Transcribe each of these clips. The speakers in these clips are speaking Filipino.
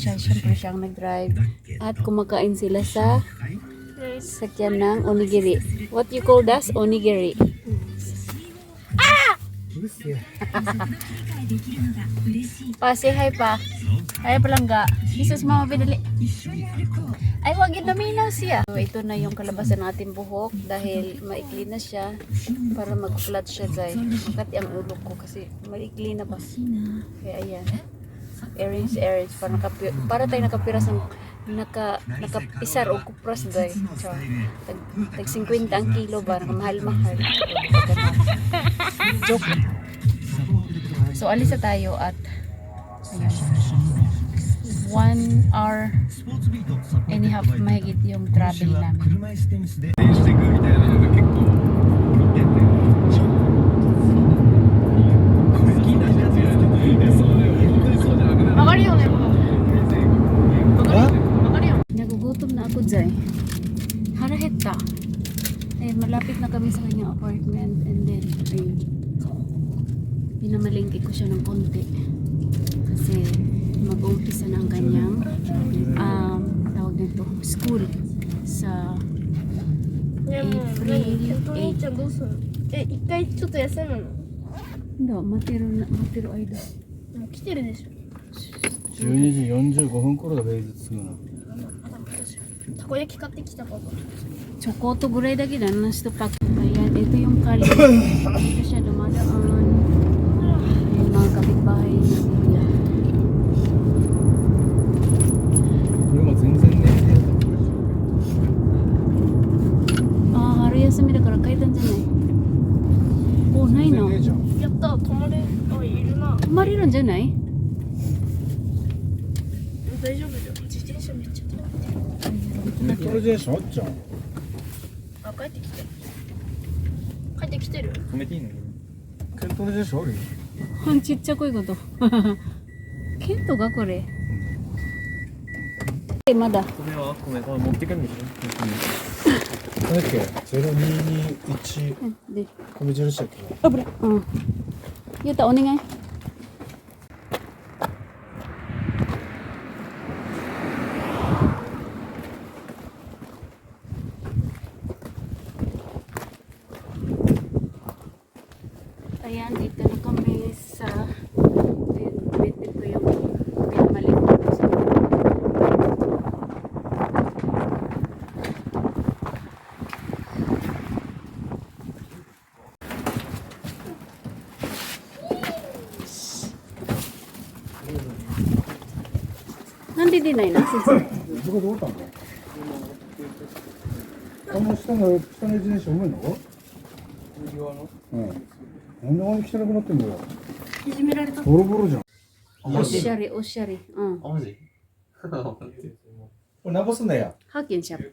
siya, syempre siyang nag-drive. At kumakain sila sa sakyan ng onigiri. What you call that? Onigiri. Pa, say hi pa. Hi palangga. Jesus, mama, binali. Ay, wag yun naminaw siya. So, ito na yung kalabasan natin buhok dahil maikli na siya para mag-flat siya, guys. Makati ang ulo ko kasi maikli na ba. Kaya ayan. Earrings, earrings. Para, nakapi para tayo nakapiras ng naka, nakapisar o kupras, guys. So, tag, tag 50 ang kilo ba? Nakamahal-mahal. Joke. So, alis na tayo at ayan. One hour and half mahigit yung travel namin. kami sa kanyang apartment and then, ayun. Pinamalingki ko siya ng konti. Kasi, mag-umpisa na ang kanyang um, tawag nito, school sa でも April 何お兄ちゃんどうするのえ一回ちょっと休むの Hindi, matiro na, matiro ay do. もう来てるでしょ12時45分頃がベイズ着くのたこ焼き買ってきたパパ Chokoto gulay lagi na nas to pack. Ayan, ito yung kali. Dito siya dumadaan. Yung mga kapitbahay Ah, hari 休みだから階段じゃない。お、ないの。じゃんやった泊まれあいるな泊まれるんじゃない大丈夫だよ自転車めっちゃ止まってるメトロ自転車あっちゃんあ帰ってきて帰ってきてる止めていいの？ケントロ自転車あるよほんちっちゃこいこと。ケントがこれ。え、まだ。これはごめんこれ持ってくんでしょ何だっけ0221うんで、米印だっけ？あぶれ。うん。ゆうた、お願い。Nandi din na yun, sisi. どこでおったのこの下の下の自転車重いのうんなんであんなに汚くなってんだよいじめられたボロボロじゃんおしゃれ、おしゃれ。うん。あ、マジこれ何ぼすんだよハーケンシャル。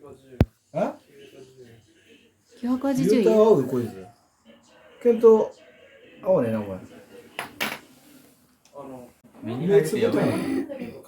あ980円。合うこいつケント合うねなお前目に入ってやばい。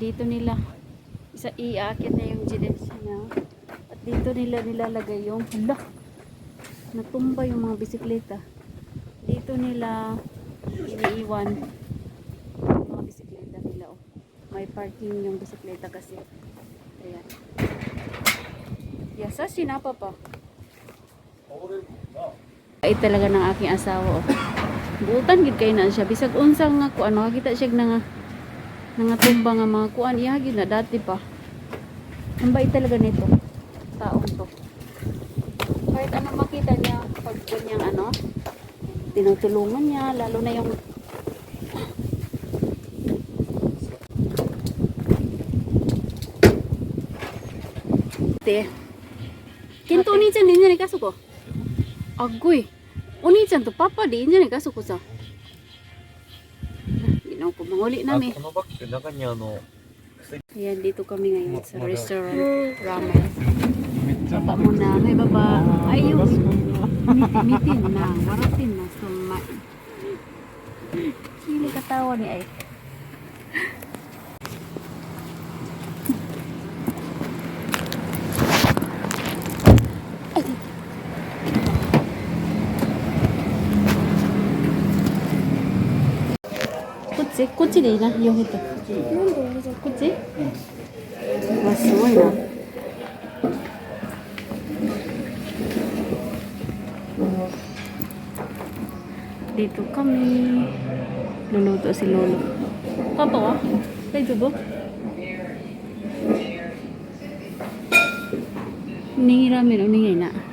Dito nila isa iaakit na yung GDS na at dito nila nilalagay yung hala natumba yung mga bisikleta. Dito nila iniiwan yung mga bisikleta nila oh. may parking yung bisikleta kasi. Ayan. Yasa sinapa pa. Ay talaga ng aking asawa oh. buutan gid kay na siya. Bisag unsang nga kuan makakita siya nga nangatumba nga mga kuan. Iyagi na dati pa. Ang bait talaga nito. Taong to. Kahit ano makita niya pag ganyang ano tinutulungan niya lalo na yung te. Kinto ni chan din niya ni kasuko agoy. Oni chan to papa di niya ni kasuko sa na ako manguli nami. Ano ba kina kanya no? Ayan, dito kami ngayon sa restaurant ramen. Baba muna, kay baba. Ayos. Mitin na, maratin na. Sumay. Kini katawa ni ay. Kutsi? Kutsi deいいな。4ヘッド。こっちわ、すごいな。Dito kami. Luluto si Lolo. Papa wa? Dito ba? Ningi ramen o ningi na?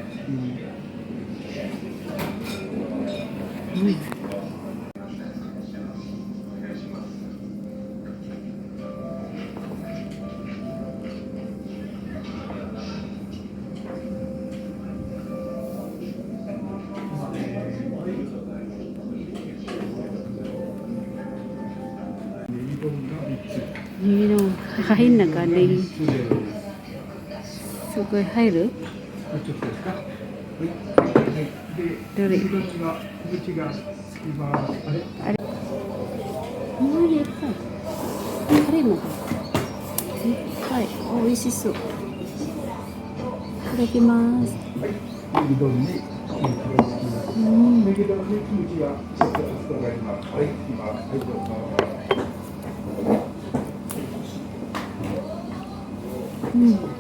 えの入んなかねすごい入る？どれ？あれ？あいっぱいおいしそう。いただきます。うん Mm.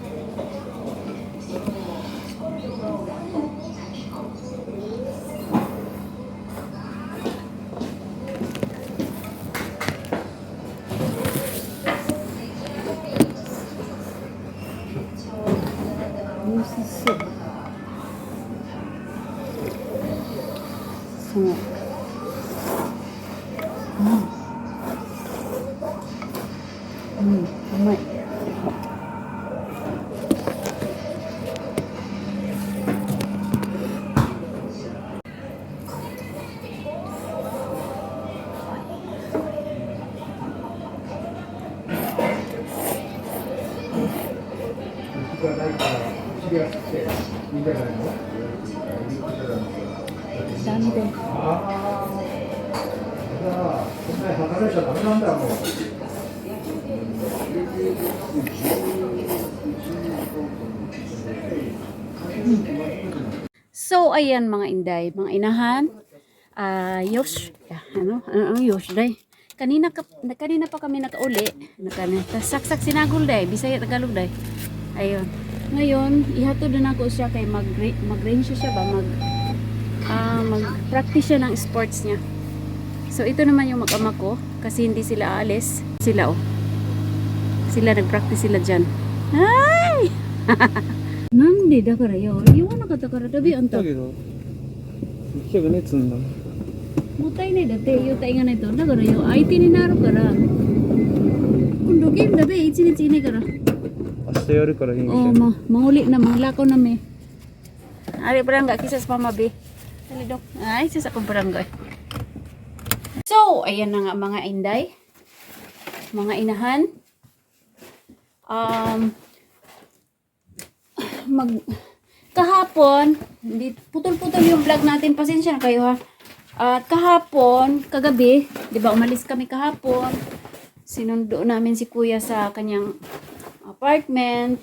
Ayan mga inday, mga inahan. Ah, Yosh, ah, ano, ano, ano Yosh day. Kanina, ka, na- kanina pa kami nakauli. Nakana, saksak sinagol day, Bisaya Tagalog day. Ayun. Ngayon, ihatod na ako siya kay mag mag-range siya ba mag ah, mag-practice siya ng sports niya. So ito naman yung mag-ama ko kasi hindi sila aalis. Sila oh. Sila nag-practice sila diyan. Ay! なんでだからよ言わなかったからダメあんたけど結局熱んだもったいないだって言うたらいがないとだからよ相手になるから今度ゲームだべ一日いないから明日やるからいいみたい oh な ma mauli na manglakaw na me ari barangay kisas pa mabi Dali dok ay sis akong barangay so ayan na nga mga inday mga inahan um mag kahapon putol-putol yung vlog natin. Pasensya na kayo ha? At kahapon kagabi 'di ba umalis kami kahapon. Sinundo namin si kuya sa kanyang apartment.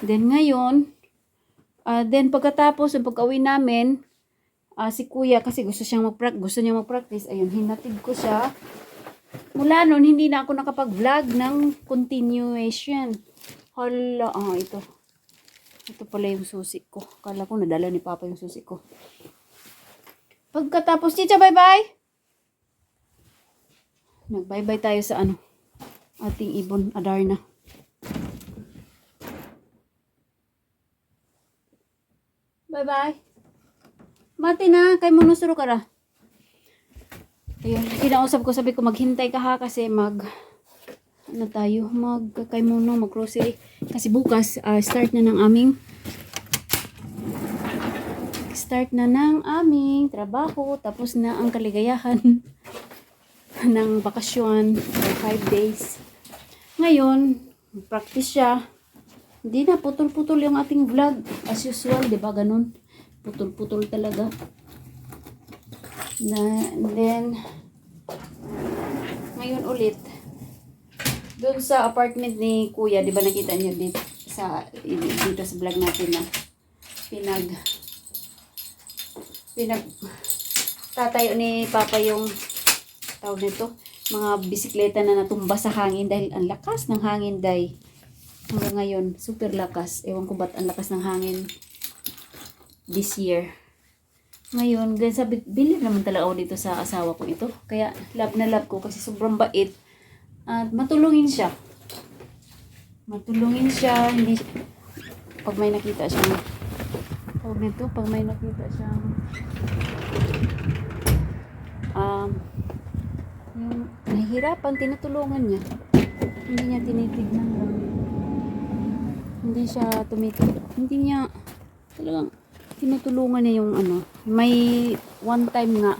Then ngayon ah then pagkatapos yung pag-uwi namin ah, si kuya kasi gusto siyang mag gusto niya mag-practice. Ayun hinatid ko siya. Mula noon hindi na ako nakapag-vlog ng continuation. Hala ah ito ito pala yung susi ko. Kala ko nadala ni Papa yung susi ko. Pagkatapos, Chicha, bye-bye! Nag-bye-bye tayo sa ano, ating ibon, Adarna. Bye-bye. Mati na, kay mo nusuro ka ra. Ayun, kinausap ko, sabi ko maghintay ka ha kasi mag ano tayo, mag kay muno, mag grocery. Kasi bukas, ah, start na ng aming start na ng aming trabaho, tapos na ang kaligayahan ng bakasyon for 5 days. Ngayon, practice siya. Hindi na, putol-putol yung ating vlog. As usual, di ba ganun? Putol-putol talaga. Na, then, ngayon ulit, doon sa apartment ni Kuya, di ba nakita niyo dito sa, dito sa vlog natin na pinag, pinag, tatayo ni Papa yung tawag nito, mga bisikleta na natumba sa hangin dahil ang lakas ng hangin dahil hanggang ngayon, super lakas. Ewan ko ba't ang lakas ng hangin this year. Ngayon, gan sabi, believe naman talaga ako dito sa asawa ko ito. Kaya, love na love ko kasi sobrang bait. At matulungin siya. Matulungin siya. Hindi, pag may nakita siyang, tawag nito, pag may nakita siyang, um, yung nahihirapan, tinutulungan niya. Hindi niya tinitignan lang. Hindi siya tumitig. Hindi niya talagang tinutulungan niya yung ano. May one time nga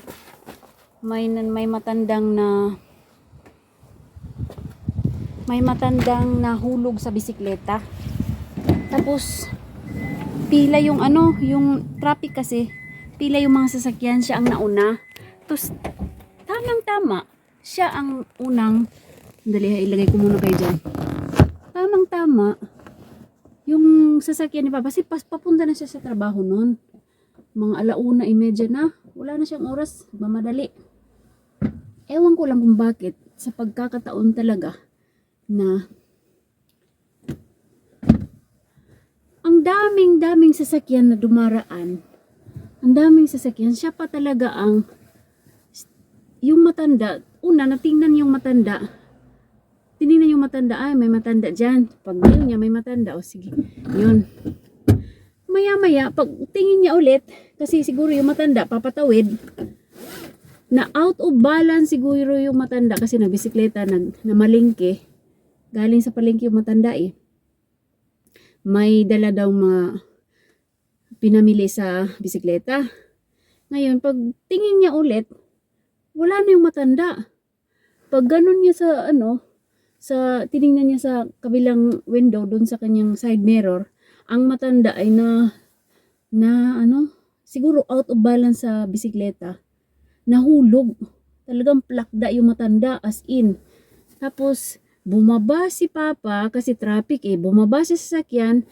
may may matandang na may matandang nahulog sa bisikleta. Tapos pila yung ano, yung traffic kasi pila yung mga sasakyan, siya ang nauna. Tapos tamang tama, siya ang unang dali ha, ilagay ko muna kayo dyan. Tamang tama, yung sasakyan ni Papa, kasi pas, papunta na siya sa trabaho noon. Mga alauna, imedya na. Wala na siyang oras, mamadali. Ewan ko lang kung bakit, sa pagkakataon talaga, na ang daming daming sasakyan na dumaraan. Ang daming sasakyan. Siya pa talaga ang yung matanda. Una, natingnan yung matanda. Tinignan yung matanda. Ay, may matanda dyan. Pag yun niya, may matanda. O sige, yun. Maya-maya, pag tingin niya ulit, kasi siguro yung matanda, papatawid, na out of balance siguro yung matanda kasi nagbisikleta, nag, namalingke. Galing sa palengke yung matanda eh. May dala daw mga pinamili sa bisikleta. Ngayon, pag tingin niya ulit, wala na yung matanda. Pag ganun niya sa ano, sa tiningnan niya sa kabilang window doon sa kanyang side mirror, ang matanda ay na na ano, siguro out of balance sa bisikleta. Nahulog. Talagang plakda yung matanda as in. Tapos bumaba si Papa kasi traffic eh. Bumaba sa sasakyan,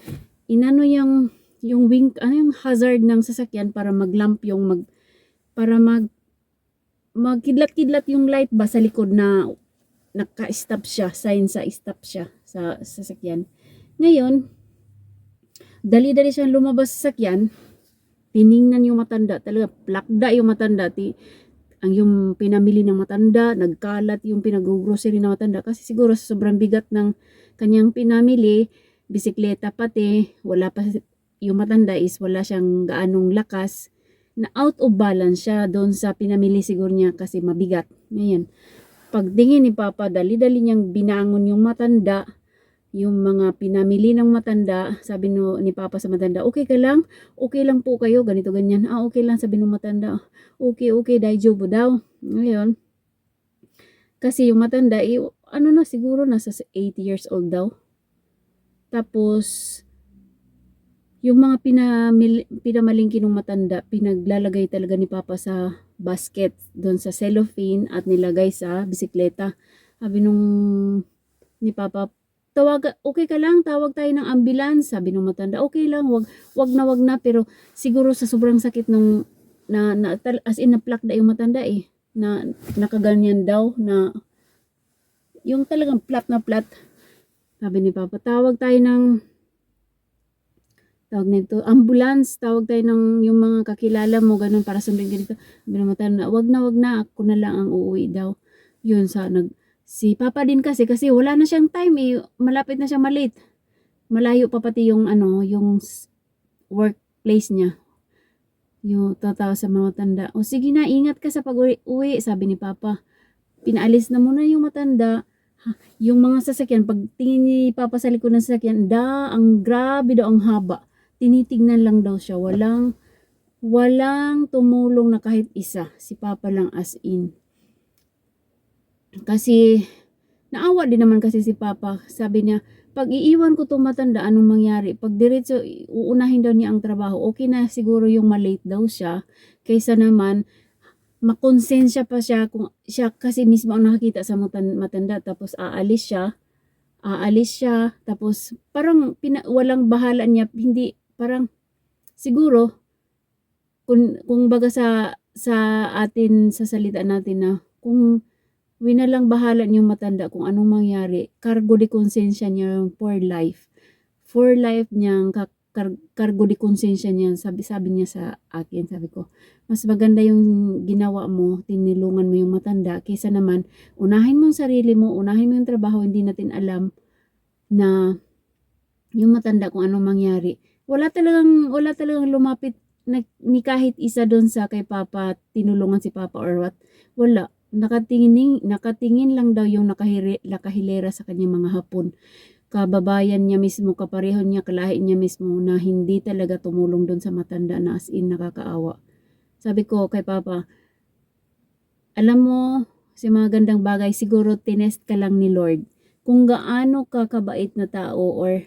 inano yung yung wing ano yung hazard ng sasakyan para maglamp yung mag para mag magkidlat-kidlat yung light ba sa likod na naka-stop siya, sign sa stop siya sa sasakyan. Ngayon, dali-dali siyang lumabas sa sasakyan, tiningnan yung matanda, talaga plakda yung matanda, ti, ang yung pinamili ng matanda, nagkalat yung pinag-grocery ng matanda kasi siguro sa sobrang bigat ng kanyang pinamili, bisikleta pati, wala pa yung matanda is wala siyang gaanong lakas na out of balance siya doon sa pinamili siguro niya kasi mabigat. Ngayon, pagtingin ni Papa, dali-dali niyang binangon yung matanda, yung mga pinamili ng matanda, sabi no, ni Papa sa matanda, okay ka lang? Okay lang po kayo, ganito ganyan. Ah, okay lang, sabi ng matanda. Okay, okay, daijobo daw. Ngayon, kasi yung matanda, eh, ano na, siguro nasa 80 years old daw. Tapos, yung mga pinamil, pinamalingki ng matanda, pinaglalagay talaga ni Papa sa basket doon sa cellophane at nilagay sa bisikleta. Sabi nung ni Papa, tawag, okay ka lang, tawag tayo ng ambulance. Sabi nung matanda, okay lang, wag, wag na wag na. Pero siguro sa sobrang sakit nung, na, na as in na yung matanda eh. Na nakaganyan daw, na yung talagang flat na flat. Sabi ni Papa, tawag tayo ng tawag nito, ambulance, tawag tayo ng yung mga kakilala mo, ganun, para sundin ganito. Sabi ng matanda, wag na, wag na, ako na lang ang uuwi daw. Yun, sa nag, si Papa din kasi, kasi wala na siyang time eh, malapit na siya malate. Malayo pa pati yung, ano, yung workplace niya. Yung tatawa sa mga matanda. O sige na, ingat ka sa pag-uwi, sabi ni Papa. Pinaalis na muna yung matanda. Ha, yung mga sasakyan, pag tingin ni Papa sa likod ng sasakyan, da, ang grabe daw ang haba. Tinitignan lang daw siya. Walang, walang tumulong na kahit isa. Si Papa lang as in. Kasi, naawa din naman kasi si Papa. Sabi niya, pag iiwan ko itong matanda, anong mangyari? Pag diretso, uunahin daw niya ang trabaho. Okay na siguro yung malate daw siya. Kaysa naman, makonsensya pa siya kung siya kasi mismo ang nakakita sa matan- matanda. Tapos aalis siya. Aalis siya. Tapos parang pina, walang bahala niya. Hindi, parang siguro, kung, kung baga sa, sa atin, sa salita natin na, kung winalang bahala niyong matanda kung anong mangyari, cargo de konsensya niya for life. For life niyang ka- kar- cargo de konsensya niya, sabi, sabi niya sa akin, sabi ko, mas maganda yung ginawa mo, tinilungan mo yung matanda, kaysa naman, unahin mo sarili mo, unahin mo yung trabaho, hindi natin alam na yung matanda kung anong mangyari. Wala talagang, wala talagang lumapit na, ni kahit isa doon sa kay Papa, tinulungan si Papa or what. Wala nakatingin, nakatingin lang daw yung nakahiri, nakahilera sa kanyang mga hapon. Kababayan niya mismo, kapareho niya, kalahi niya mismo na hindi talaga tumulong doon sa matanda na as in nakakaawa. Sabi ko kay Papa, alam mo, si mga gandang bagay, siguro tinest ka lang ni Lord. Kung gaano ka kabait na tao or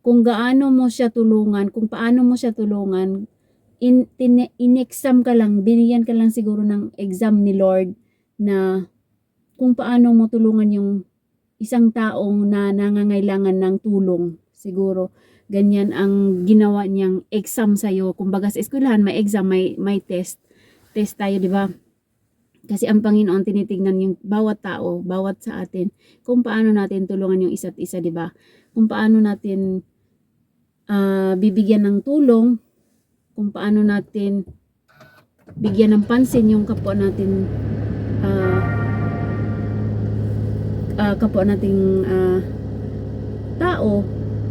kung gaano mo siya tulungan, kung paano mo siya tulungan, in, tine, in-exam ka lang, binigyan ka lang siguro ng exam ni Lord na kung paano mo tulungan yung isang taong na nangangailangan ng tulong. Siguro, ganyan ang ginawa niyang exam sa'yo. Kumbaga sa eskwelahan, may exam, may, may test. Test tayo, di ba? Kasi ang Panginoon tinitignan yung bawat tao, bawat sa atin, kung paano natin tulungan yung isa't isa, di ba? Kung paano natin ah, bibigyan ng tulong, kung paano natin bigyan ng pansin yung kapwa natin ah, kapwa nating ah, tao,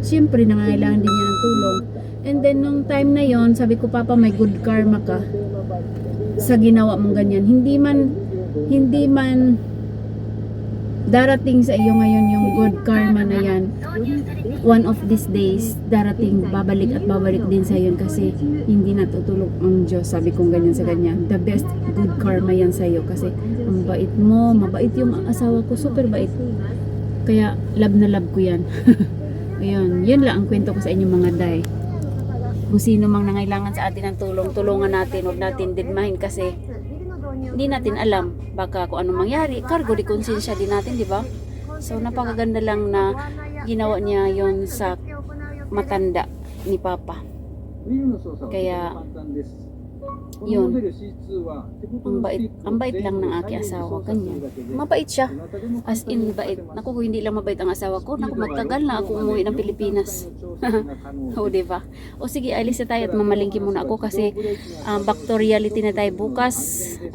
siyempre nangangailangan din niya ng tulong. And then nung time na yon, sabi ko papa may good karma ka sa ginawa mong ganyan. Hindi man hindi man darating sa iyo ngayon yung good karma na yan. One of these days, darating, babalik at babalik din sa iyo kasi hindi natutulog ang Diyos. Sabi kong ganyan sa ganyan. The best good karma yan sa iyo kasi ang bait mo, mabait yung asawa ko, super bait. Kaya love na love ko yan. Ayun, yun lang ang kwento ko sa inyo mga day. Kung sino mang nangailangan sa atin ng tulong, tulungan natin, huwag natin didmahin kasi hindi natin alam baka kung anong mangyari. Cargo de konsensya din natin, di ba? So napakaganda lang na ginawa niya yon sa matanda ni Papa. Kaya, yun. Ang bait, ang bait lang ng aking asawa, ganyan. Mabait siya. As in, bait. Naku, hindi lang mabait ang asawa ko, naku, magtagal na ako umuwi ng Pilipinas. o, di ba? O sige, alis na tayo at mamalingki muna ako kasi ah, back to reality na tayo bukas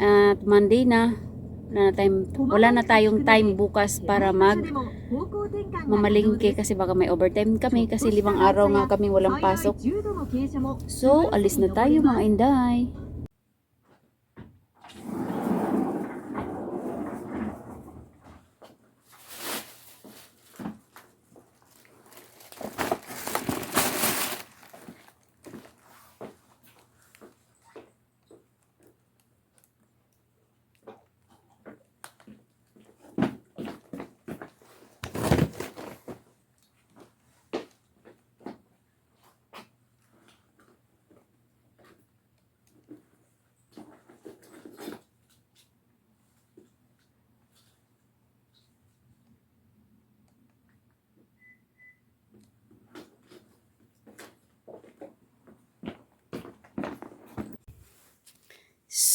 at Monday na. Na, time, wala na tayong time bukas para mag mamalingki kasi baka may overtime kami kasi limang araw nga kami walang pasok. So, alis na tayo mga inday.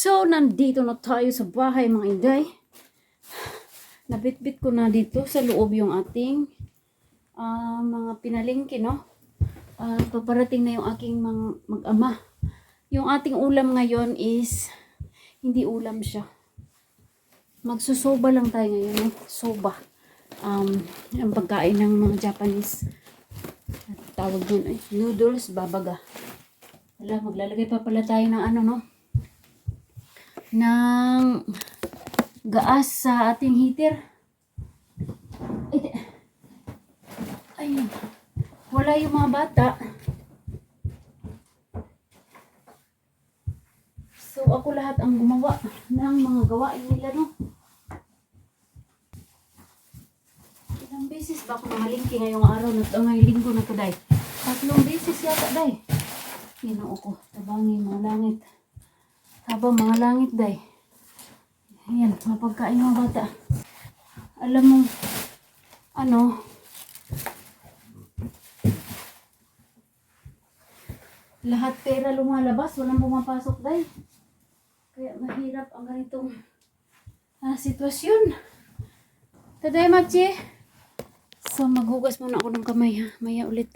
So, nandito na tayo sa bahay mga inday. Nabitbit ko na dito sa loob yung ating ah, mga pinalingki, no? Ah, paparating na yung aking mag-ama. Yung ating ulam ngayon is, hindi ulam siya. Magsusoba lang tayo ngayon, no? Soba. Um, ang pagkain ng mga Japanese. Tawag dun ay noodles babaga. Wala, maglalagay pa pala tayo ng ano, no? Ng gaas sa ating heater. Ayun. Wala yung mga bata. So, ako lahat ang gumawa ng mga gawain nila, no? Ilang beses ba ako namalingki ngayong araw na ito, ngayong linggo na ito, day? Tatlong beses yata, day. Ginoo ko, tabangin mga langit. Habang mga langit, day. Ayan, mapagkain mga bata. Alam mo, ano, lahat pera lumalabas, walang pumapasok, day. Kaya mahirap ang ganitong ah, sitwasyon. Taday, Machi. So, maghugas muna ako ng kamay, ha? Maya ulit.